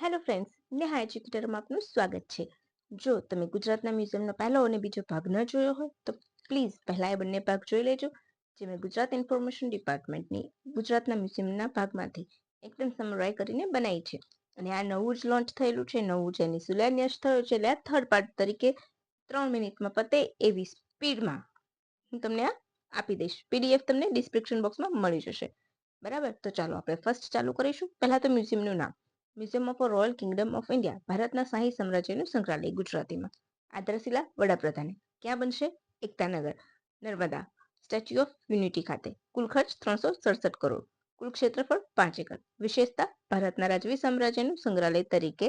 Hello friends Neha એજ્યુકેટરમાં આપનું સ્વાગત છે. જો તમે ગુજરાતના મ્યુઝિયમનો પહેલો અને બીજો ભાગ ન જોયો હોય, તો પ્લીઝ પહેલા એ બંને ભાગ જોઈ લેજો જે મેં ગુજરાત ઇન્ફોર્મેશન ડિપાર્ટમેન્ટની ગુજરાતના મ્યુઝિયમના ભાગમાંથી એકદમ સમરાઈ કરીને બનાવી છે. અને આ નવું જ લોન્ચ થયેલું છે, નવું જ એની શિલાન્યાસ થયો છે, એટલે આ થર્ડ પાર્ટ તરીકે ત્રણ મિનિટમાં પતે એવી સ્પીડમાં. હું તમને આ આપી દઈશ. પીડીએફ તમને ડિસ્ક્રિપ્શન બોક્સમાં મળી જશે. બરાબર? તો ચાલો આપણે ફર્સ્ટ ચાલુ કરીશું. પહેલાં તો મ્યુઝિયમનું નામ. Museum of Royal Kingdom of India ભારતના શાહી સામ્રાજ્યનું સંગ્રહાલય ગુજરાતીમાં. આદરશિલા વડાપ્રધાને, ક્યાં બનશે? Ektanagar, Narmada Statue of Unity ખાતે. કુલ ખર્ચ ત્રણસો સડસઠ કરોડ. કુલ ક્ષેત્રફળ પાંચ એકર. વિશેષતા ભારતના રાજવી સામ્રાજ્યનું સંગ્રહાલય તરીકે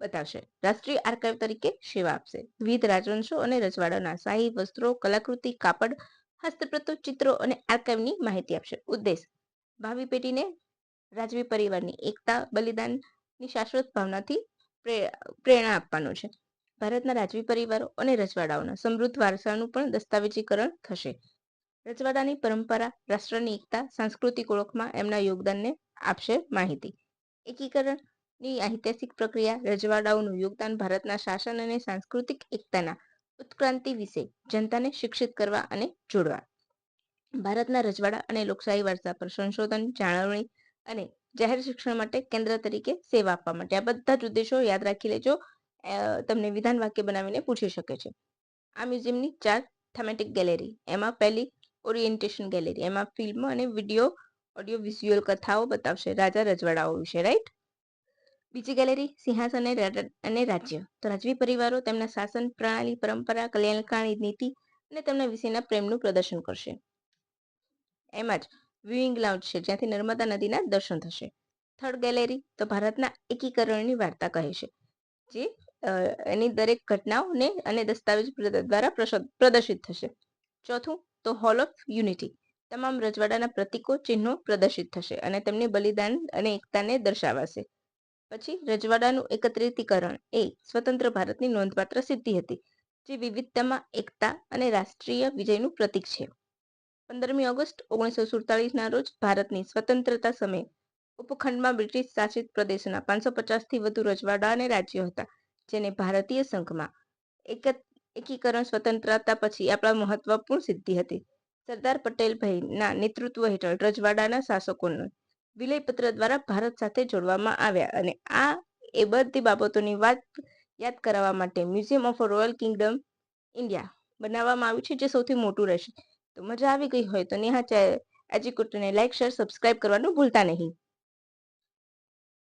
બતાવશે. રાષ્ટ્રીય આર્કાઇવ તરીકે સેવા આપશે. વિવિધ રાજવંશો અને રજવાડાના શાહી વસ્ત્રો, કલાકૃતિ, કાપડ, હસ્તપ્રતો, ચિત્રો અને આર્કાઇવની માહિતી આપશે. ઉદ્દેશ, ભાવિ પેઢીને રાજવી પરિવારની એકતા બલિદાનની શાશ્વત ભાવનાથી પ્રેરણા આપવાનું છે. ભારતના રાજવી પરિવારો અને રજવાડાઓના સમૃદ્ધ વારસાનું પણ દસ્તાવેજીકરણ થશે. રજવાડાની પરંપરા, રાષ્ટ્રની એકતા, સાંસ્કૃતિક ઓળખમાં એમના યોગદાનને આપશે માહિતી. એકીકરણની ઐતિહાસિક પ્રક્રિયા, રજવાડાઓનું યોગદાન ભારતના શાસન અને સાંસ્કૃતિક એકતાના ઉત્ક્રાંતિ વિશે જનતાને શિક્ષિત કરવા અને જોડવા. ભારતના રજવાડા અને લોકશાહી વારસા પર સંશોધન, જાળવણી અને જાહેર શિક્ષણ માટે કેન્દ્ર તરીકે સેવા આપવા માટે. આ બધા જ ઉદ્દેશો યાદ રાખી લેજો. તમને વિધાન વાક્ય બનાવીને પૂછી શકે છે. આ મ્યુઝિયમની ચાર થેમેટિક ગેલેરી એમાં પહેલી ઓરિએન્ટેશન ગેલેરી એમાં ફિલ્મ અને વીડિયો ઓડિયો વિઝ્યુઅલ કથાઓ બતાવશે. રાજા રજવાડાઓ વિશે રાઈટ બીજી ગેલેરી સિંહાસન અને રાજ્ય. તો રાજવી પરિવારો તેમના શાસન પ્રણાલી, પરંપરા, કલ્યાણકારી, નીતિ અને તેમના વિશેના પ્રેમનું પ્રદર્શન કરશે. એમાં જ વ્યુઇંગ લાઉન્જ છે, જ્યાંથી નર્મદા નદીના દર્શન થશે. થર્ડ ગેલેરી તો ભારતના એકીકરણની વાર્તા કહે છે, જે એની દરેક ઘટનાઓને અને દસ્તાવેજ દ્વારા પ્રદર્શિત થશે. ચોથું, તો હોલ ઓફ યુનિટી તમામ રજવાડાના પ્રતિકો, ચિહ્નો પ્રદર્શિત થશે અને તેમની બલિદાન અને એકતાને દર્શાવાશે. પછી, રજવાડાનું એકત્રિતીકરણ, એ સ્વતંત્ર ભારતની નોંધપાત્ર સિદ્ધિ હતી, જે વિવિધતામાં એકતા અને રાષ્ટ્રીય વિજયનું પ્રતીક છે. પંદરમી ઓગસ્ટ ઓગણીસો સુડતાલીસના રોજ ભારતની સ્વતંત્રતા સમયે ઉપખંડમાં બ્રિટિશ શાસિત પ્રદેશના પાંચસો પચાસથી વધુ રજવાડા અને રાજ્યો હતા, જેને ભારતીય સંઘમાં એક, એકીકરણ સ્વતંત્રતા પછી આપણા મહત્વપૂર્ણ સિદ્ધિ હતી. સરદાર પટેલભાઈના નેતૃત્વ હેઠળ રજવાડાના શાસકોનો વિલયપત્ર દ્વારા ભારત સાથે જોડવામાં આવ્યા અને આ એ બધી બાબતોની વાત યાદ કરાવવા માટે Museum of Royal Kingdom India બનાવવામાં આવ્યું છે, જે સૌથી મોટું રહેશે. તો મજા આવી ગઈ હોય તો નેહા એજ્યુકેટરને લાઈક શેર સબસ્ક્રાઇબ કરવાનું ભૂલતા નહીં.